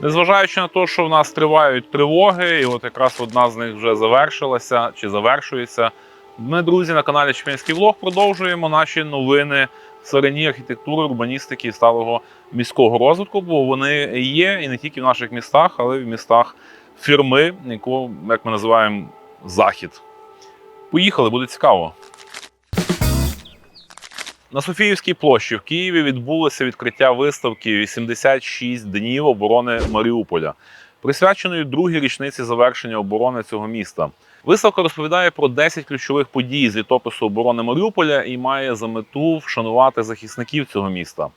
Незважаючи на те, що в нас тривають тривоги, і от якраз одна з них вже завершилася чи завершується. Ми, друзі, на каналі Чепінський Влог продовжуємо наші новини в царині архітектури, урбаністики і сталого міського розвитку, бо вони є і не тільки в наших містах, але й в містах фірми, яку, як ми називаємо, захід. Поїхали, буде цікаво. На Софіївській площі в Києві відбулося відкриття виставки «86 днів оборони Маріуполя, присвяченої другій річниці завершення оборони цього міста. Виставка розповідає про 10 ключових подій з літопису оборони Маріуполя і має за мету вшанувати захисників цього міста.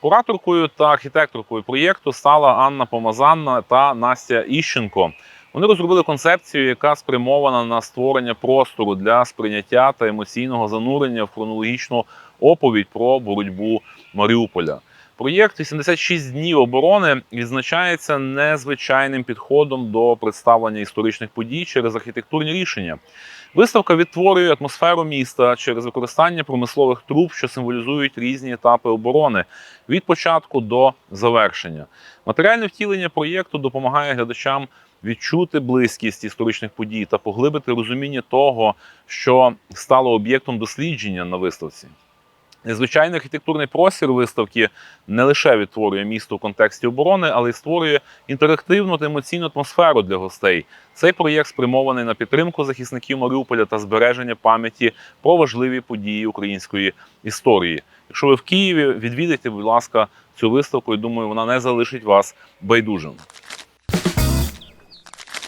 Кураторкою та архітекторкою проєкту стала Анна Помазанна та Настя Іщенко. Вони розробили концепцію, яка спрямована на створення простору для сприйняття та емоційного занурення в хронологічну оповідь про боротьбу Маріуполя. Проєкт «86 днів оборони відзначається незвичайним підходом до представлення історичних подій через архітектурні рішення. Виставка відтворює атмосферу міста через використання промислових труб, що символізують різні етапи оборони від початку до завершення. Матеріальне втілення проєкту допомагає глядачам відчути близькість історичних подій та поглибити розуміння того, що стало об'єктом дослідження на виставці. Незвичайний архітектурний простір виставки не лише відтворює місто в контексті оборони, але й створює інтерактивну та емоційну атмосферу для гостей. Цей проєкт спрямований на підтримку захисників Маріуполя та збереження пам'яті про важливі події української історії. Якщо ви в Києві, відвідайте, будь ласка, цю виставку. і думаю, вона не залишить вас байдужим.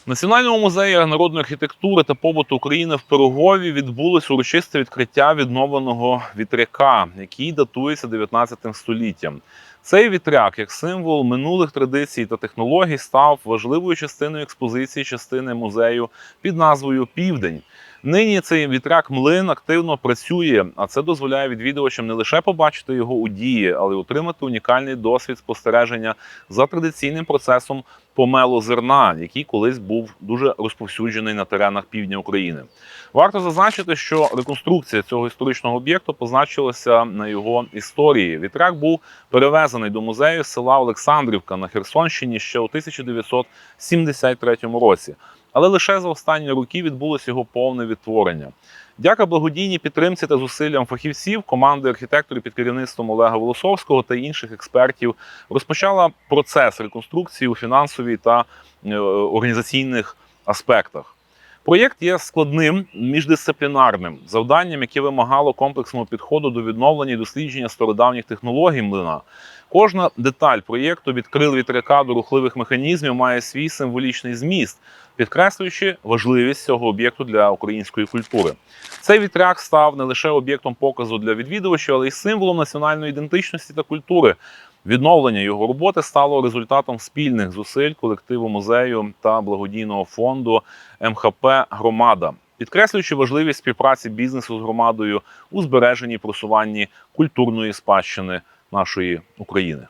Національному музеї народної архітектури та побуту України в Пирогові відбулось урочисте відкриття відновленого вітряка, який датується 19 століттям. Цей вітряк, як символ минулих традицій та технологій, став важливою частиною експозиції частини музею під назвою Південь. Нині цей вітряк млин активно працює, а це дозволяє відвідувачам не лише побачити його у дії, але й отримати унікальний досвід спостереження за традиційним процесом помелу зерна, який колись був дуже розповсюджений на теренах півдня України. Варто зазначити, що реконструкція цього історичного об'єкту позначилася на його історії. Вітряк був перевезений до музею села Олександрівка на Херсонщині ще у 1973 році. Але лише за останні роки відбулося його повне відтворення. Дяка благодійній підтримці та зусиллям фахівців, команди архітекторів під керівництвом Олега Волосовського та інших експертів розпочала процес реконструкції у фінансовій та е, організаційних аспектах. Проєкт є складним міждисциплінарним завданням, яке вимагало комплексного підходу до відновлення і дослідження стародавніх технологій млина. Кожна деталь проєкту від крил вітряка до рухливих механізмів має свій символічний зміст, підкреслюючи важливість цього об'єкту для української культури. Цей вітряк став не лише об'єктом показу для відвідувачів, але й символом національної ідентичності та культури. Відновлення його роботи стало результатом спільних зусиль колективу музею та благодійного фонду МХП Громада, підкреслюючи важливість співпраці бізнесу з громадою у збереженні і просуванні культурної спадщини нашої України.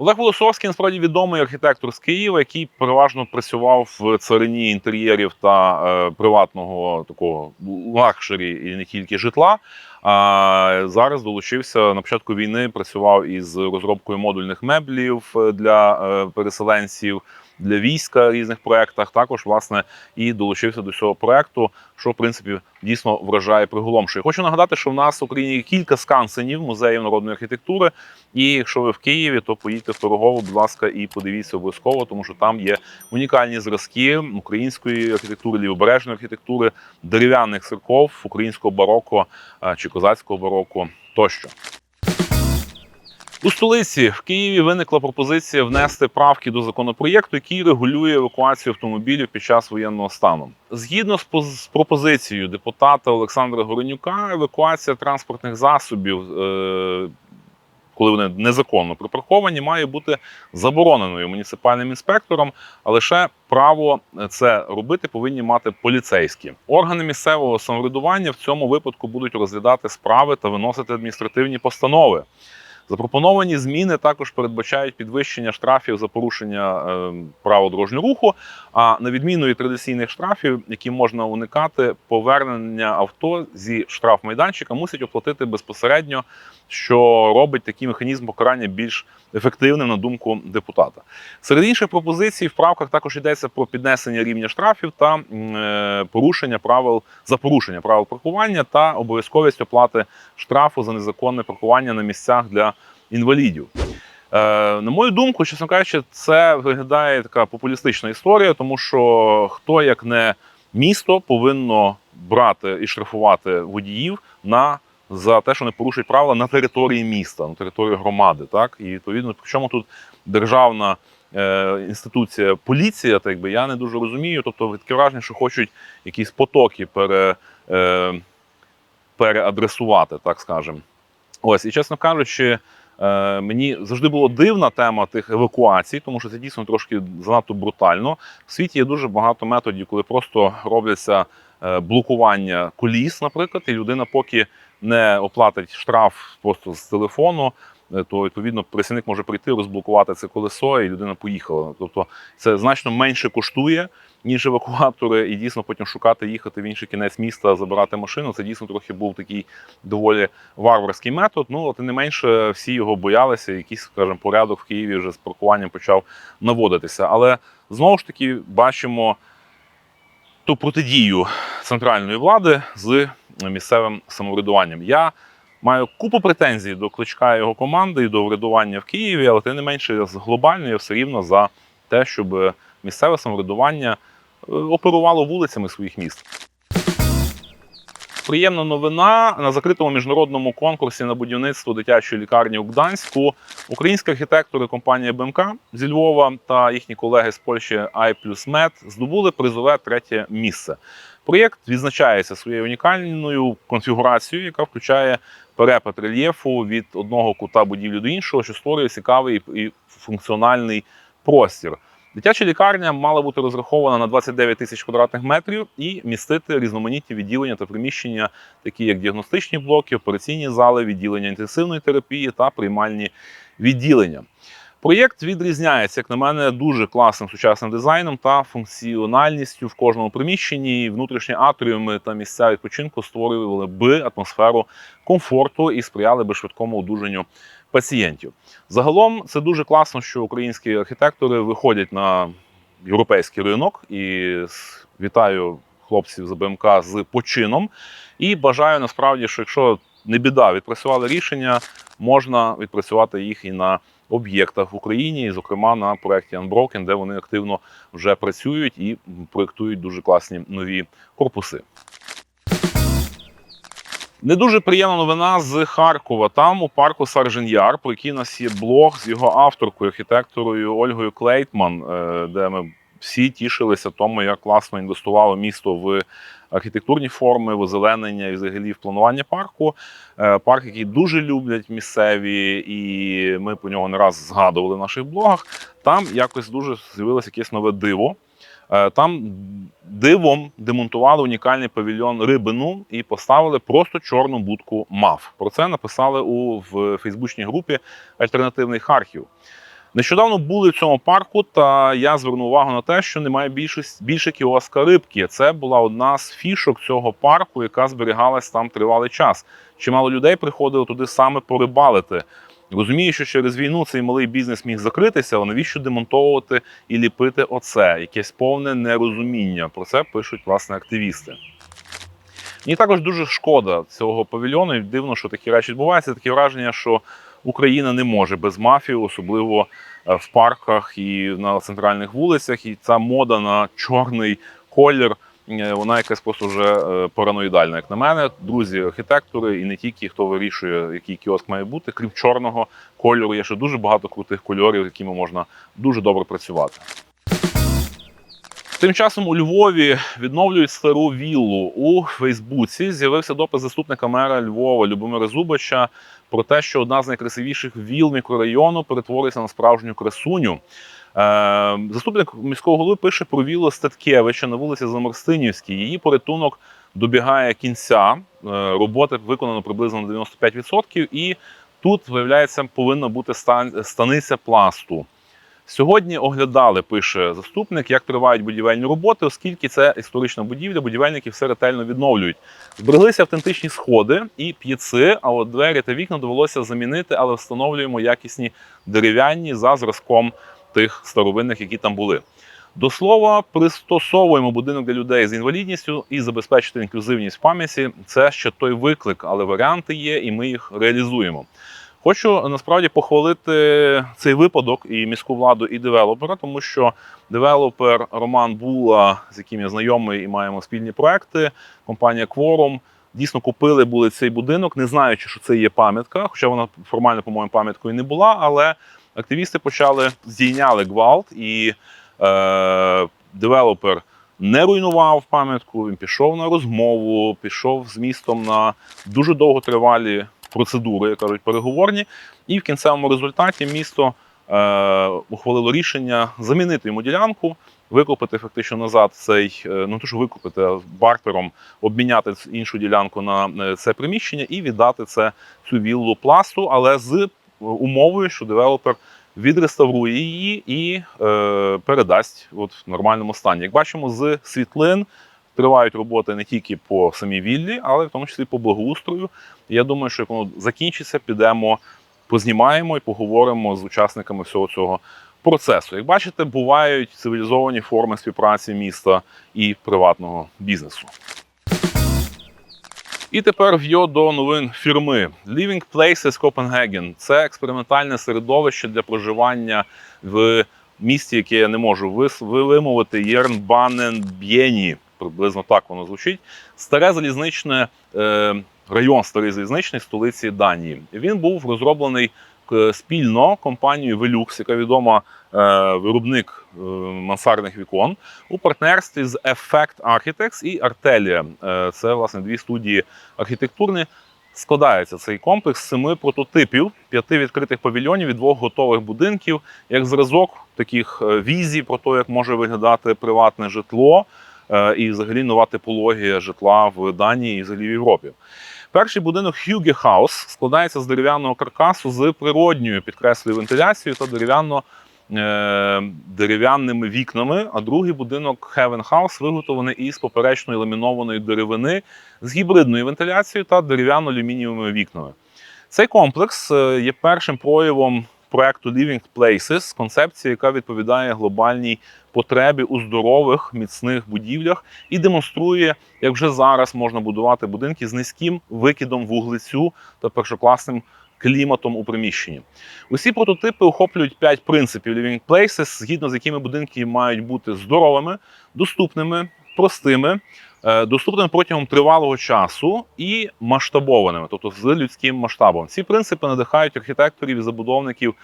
Олег Волосовський насправді відомий архітектор з Києва, який переважно працював в царині інтер'єрів та е, приватного такого лакшері і не тільки житла. А зараз долучився на початку війни. Працював із розробкою модульних меблів е, для е, переселенців. Для війська в різних проєктах також власне і долучився до цього проекту, що в принципі дійсно вражає приголомшує. Хочу нагадати, що в нас в Україні кілька скансенів музеїв народної архітектури. І якщо ви в Києві, то поїдьте в Пирогово, будь ласка, і подивіться обов'язково, тому що там є унікальні зразки української архітектури, лівобережної архітектури, дерев'яних церков, українського бароко чи козацького бароко тощо. У столиці в Києві виникла пропозиція внести правки до законопроєкту, який регулює евакуацію автомобілів під час воєнного стану. Згідно з, поз- пропозицією депутата Олександра Горенюка, евакуація транспортних засобів, е, коли вони незаконно припарковані, має бути забороненою муніципальним інспектором, а лише право це робити повинні мати поліцейські органи місцевого самоврядування. В цьому випадку будуть розглядати справи та виносити адміністративні постанови. Запропоновані зміни також передбачають підвищення штрафів за порушення е, правил дорожнього руху. А на відміну від традиційних штрафів, які можна уникати, повернення авто зі штрафмайданчика мусить оплатити безпосередньо, що робить такий механізм покарання більш ефективним на думку депутата. Серед інших пропозицій в правках також йдеться про піднесення рівня штрафів та е, порушення правил за порушення правил паркування та обов'язковість оплати штрафу за незаконне паркування на місцях для інвалідів. Е, на мою думку, чесно кажучи, це виглядає така популістична історія, тому що хто як не місто повинно брати і штрафувати водіїв на за те, що не порушують правила на території міста, на території громади. Так і відповідно, при чому тут державна е, інституція поліція, так якби я не дуже розумію. Тобто таке враження, що хочуть якісь потоки пере, е, переадресувати, так скажемо. Ось, і чесно кажучи, мені завжди була дивна тема тих евакуацій, тому що це дійсно трошки занадто брутально. В світі є дуже багато методів, коли просто робляться е, блокування коліс, наприклад, і людина, поки не оплатить штраф просто з телефону, е, то відповідно працівник може прийти, розблокувати це колесо, і людина поїхала. Тобто це значно менше коштує. Ніж евакуатори, і дійсно потім шукати їхати в інший кінець міста, забирати машину. Це дійсно трохи був такий доволі варварський метод. Ну і не менше всі його боялися. Якийсь, скажімо, порядок в Києві вже з паркуванням почав наводитися. Але знову ж таки бачимо ту протидію центральної влади з місцевим самоврядуванням. Я маю купу претензій до кличка його команди і до врядування в Києві, але тим не менше глобально я все рівно за те, щоб місцеве самоврядування е, оперувало вулицями своїх міст. Приємна новина на закритому міжнародному конкурсі на будівництво дитячої лікарні у Гданську. Українські архітектори компанії БМК зі Львова та їхні колеги з Польщі iPlusMed здобули призове третє місце. Проєкт відзначається своєю унікальною конфігурацією, яка включає перепад рельєфу від одного кута будівлі до іншого, що створює цікавий і функціональний простір. Дитяча лікарня мала бути розрахована на 29 тисяч квадратних метрів і містити різноманітні відділення та приміщення, такі як діагностичні блоки, операційні зали, відділення інтенсивної терапії та приймальні відділення. Проєкт відрізняється, як на мене, дуже класним сучасним дизайном та функціональністю в кожному приміщенні. І Внутрішні атріуми та місця відпочинку створювали би атмосферу комфорту і сприяли би швидкому одужанню пацієнтів. Загалом це дуже класно, що українські архітектори виходять на європейський ринок і вітаю хлопців з БМК з почином. І бажаю насправді, що якщо не біда, відпрацювали рішення, можна відпрацювати їх і на об'єктах в Україні, і, зокрема на проєкті Unbroken, де вони активно вже працюють і проєктують дуже класні нові корпуси. Не дуже приємна новина з Харкова. Там у парку Саржен Яр, про який у нас є блог з його авторкою, архітекторою Ольгою Клейтман, е, де ми всі тішилися тому, як класно інвестувало місто в архітектурні форми, в озеленення і взагалі в планування парку. Е, Парк, який дуже люблять місцеві, і ми про нього не раз згадували в наших блогах. Там якось дуже з'явилося якесь нове диво. Е, Там дивом демонтували унікальний павільйон рибину і поставили просто чорну будку МАФ. Про це написали у в фейсбучній групі Альтернативний Харків. Нещодавно були в цьому парку, та я звернув увагу на те, що немає більшості більше кіоска рибки. Це була одна з фішок цього парку, яка зберігалась там тривалий час. Чимало людей приходило туди саме порибалити. Розумію, що через війну цей малий бізнес міг закритися, але навіщо демонтовувати і ліпити оце? Якесь повне нерозуміння. Про це пишуть власне активісти. Мені також дуже шкода цього павільйону. І дивно, що такі речі відбуваються. Таке враження, що Україна не може без мафії, особливо е, в парках і на центральних вулицях. І ця мода на чорний колір. е, Вона якась просто вже е, параноїдальна, як на мене. Друзі, архітектори і не тільки хто вирішує, який кіоск має бути, крім чорного кольору, є ще дуже багато крутих кольорів, якими можна дуже добре працювати. Тим часом у Львові відновлюють стару віллу. У Фейсбуці з'явився допис заступника мера Львова Любомира Зубача про те, що одна з найкрасивіших віл мікрорайону перетвориться на справжню красуню. Е, заступник міського голови пише про віллу Статкевича на вулиці Замарстинівській. Її порятунок добігає кінця. Е, роботи виконано приблизно на 95%. І Тут, виявляється, повинна бути стан- станиця пласту. Сьогодні оглядали, пише заступник, як тривають будівельні роботи, оскільки це історична будівля, будівельники все ретельно відновлюють. Збереглися автентичні сходи і п'єци, а от двері та вікна довелося замінити, але встановлюємо якісні дерев'яні за зразком тих старовинних, які там були. До слова, пристосовуємо будинок для людей з інвалідністю і забезпечити інклюзивність пам'яті. Це ще той виклик, але варіанти є, і ми їх реалізуємо. Хочу насправді похвалити цей випадок і міську владу, і девелопера, тому що девелопер Роман Була, з яким я знайомий і маємо спільні проекти, компанія Quorum, дійсно купили були цей будинок, не знаючи, що це є пам'ятка, хоча вона формально, по-моєму, пам'яткою не була, але активісти почали здійняли гвалт, і е, девелопер не руйнував пам'ятку. Він пішов на розмову, пішов з містом на дуже довготривалі процедури, як кажуть, переговорні. І в кінцевому результаті місто е, ухвалило рішення замінити йому ділянку, викупити фактично назад цей, е, ну то що викупити а бартером, обміняти іншу ділянку на е, це приміщення і віддати це цю віллу пласту, але з е, умовою, що девелопер відреставрує її і е, передасть от в нормальному стані. Як бачимо, з світлин тривають роботи не тільки по самій віллі, але в тому числі по благоустрою. Я думаю, що як воно закінчиться, підемо, познімаємо і поговоримо з учасниками всього цього процесу. Як бачите, бувають цивілізовані форми співпраці міста і приватного бізнесу. І тепер в'йо до новин фірми Living Places Copenhagen. Це експериментальне середовище для проживання в місті, яке я не можу вимовити Єрнбаненб'єні. Приблизно так воно звучить. Старе залізничне е, район Старий залізничний столиці Данії. Він був розроблений е, спільно компанією Velux, яка відома е, виробник мансардних вікон, у партнерстві з Effect Architects і Artelia. Це власне дві студії архітектурні. Складається цей комплекс з семи прототипів, п'яти відкритих павільйонів і двох готових будинків, як зразок таких візій про те, як може виглядати приватне житло і взагалі нова типологія житла в Данії і взагалі в Європі. Перший будинок Huge House складається з дерев'яного каркасу з природньою підкреслюю вентиляцією та дерев'яно е, дерев'яними вікнами. А другий будинок Heaven House виготовлений із поперечної ламінованої деревини з гібридною вентиляцією та дерев'яно-алюмінієвими вікнами. Цей комплекс е, є першим проявом проекту Living Places, концепції, яка відповідає глобальній потребі у здорових міцних будівлях і демонструє, як вже зараз можна будувати будинки з низьким викидом вуглецю та першокласним кліматом у приміщенні. Усі прототипи охоплюють п'ять принципів Living Places, згідно з якими будинки мають бути здоровими, доступними, простими, доступними протягом тривалого часу і масштабованими, тобто з людським масштабом. Ці принципи надихають архітекторів і забудовників.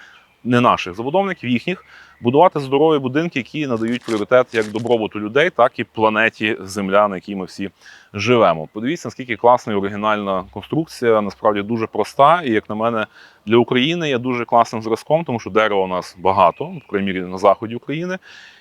Не наших забудовників, їхніх будувати здорові будинки, які надають пріоритет як добробуту людей, так і планеті Земля, на якій ми всі живемо. Подивіться, наскільки класна і оригінальна конструкція, насправді дуже проста, і як на мене, для України є дуже класним зразком, тому що дерева у нас багато, в крайній мірі на заході України,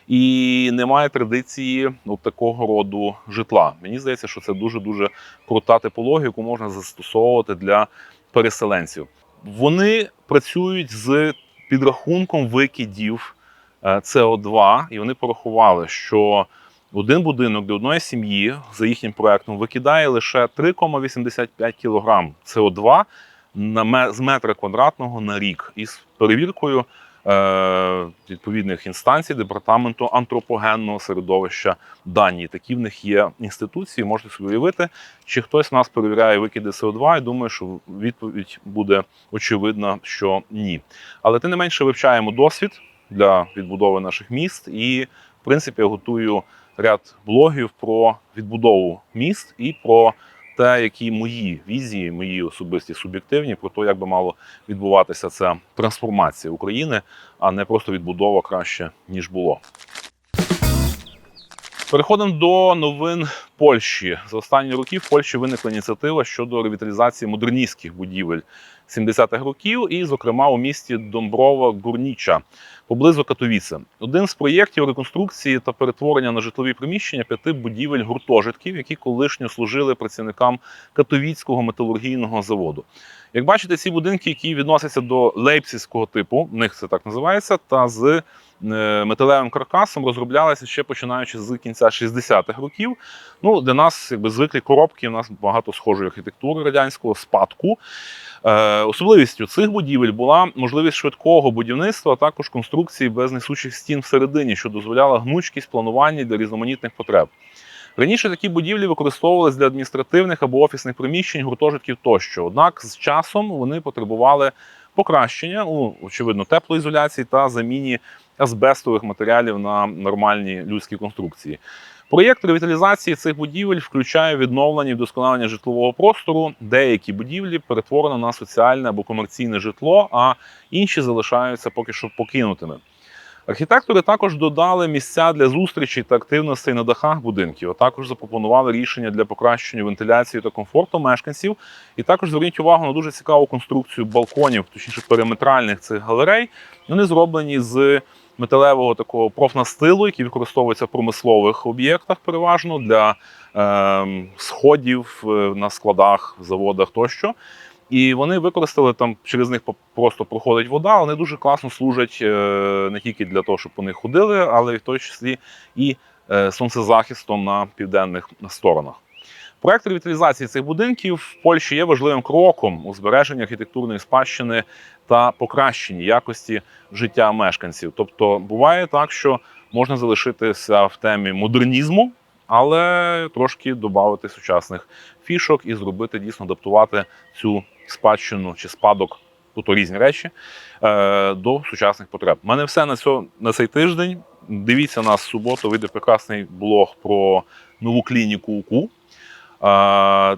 і немає традиції от такого роду житла. Мені здається, що це дуже дуже крута типологія, яку можна застосовувати для переселенців. Вони працюють з підрахунком викидів е, СО2, і вони порахували, що один будинок для одної сім'ї за їхнім проектом викидає лише 3,85 кг СО2 на ме- з метра квадратного на рік із перевіркою відповідних інстанцій департаменту антропогенного середовища Данії. Такі в них є інституції. Можете собі уявити, чи хтось нас перевіряє викиди СО2. і думаю, що відповідь буде очевидна, що ні. Але тим не менше вивчаємо досвід для відбудови наших міст, і в принципі я готую ряд блогів про відбудову міст і про те, які мої візії, мої особисті суб'єктивні, про те, як би мало відбуватися ця трансформація України, а не просто відбудова краще ніж було. Переходимо до новин Польщі. За останні роки в Польщі виникла ініціатива щодо ревіталізації модерністських будівель 70-х років, і, зокрема, у місті Домброва Гурніча поблизу Катовіце. Один з проєктів реконструкції та перетворення на житлові приміщення п'яти будівель гуртожитків, які колишньо служили працівникам Катовіцького металургійного заводу. Як бачите, ці будинки, які відносяться до лейпцівського типу, в них це так називається, та з металевим каркасом розроблялися ще починаючи з кінця 60-х років. Ну, для нас якби звиклі коробки, у нас багато схожої архітектури радянського спадку. Е, особливістю цих будівель була можливість швидкого будівництва, а також конструкції без несучих стін всередині, що дозволяла гнучкість планування для різноманітних потреб. Раніше такі будівлі використовувалися для адміністративних або офісних приміщень, гуртожитків тощо. Однак з часом вони потребували покращення у очевидно теплоізоляції та заміні азбестових матеріалів на нормальні людські конструкції. Проєкт ревіталізації цих будівель включає відновлення і вдосконалення житлового простору. Деякі будівлі перетворено на соціальне або комерційне житло, а інші залишаються поки що покинутими. Архітектори також додали місця для зустрічей та активностей на дахах будинків, а також запропонували рішення для покращення вентиляції та комфорту мешканців. І також зверніть увагу на дуже цікаву конструкцію балконів, точніше периметральних цих галерей. Вони зроблені з металевого такого профнастилу, який використовується в промислових об'єктах, переважно для е, сходів на складах, заводах тощо. І вони використали там через них просто проходить вода. Вони дуже класно служать е, не тільки для того, щоб по них ходили, але й в той числі і е, сонцезахистом на південних сторонах. Проект ревіталізації цих будинків в Польщі є важливим кроком у збереженні архітектурної спадщини та покращенні якості життя мешканців. Тобто буває так, що можна залишитися в темі модернізму, але трошки додати сучасних фішок і зробити дійсно адаптувати цю спадщину чи спадок, тут різні речі, е, до сучасних потреб. У мене все на, цьо, на цей тиждень. Дивіться нас в суботу, вийде прекрасний блог про нову клініку УКУ.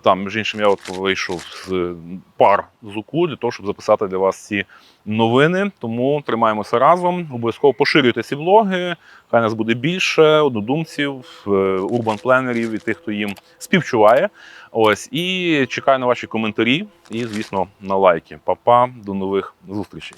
Там, між іншим, я от вийшов з пар з для того, щоб записати для вас ці новини. Тому тримаємося разом. Обов'язково поширюйте ці блоги. Хай нас буде більше однодумців, урбан-пленерів і тих, хто їм співчуває. Ось і чекаю на ваші коментарі і, звісно, на лайки. Па-па, до нових зустрічей.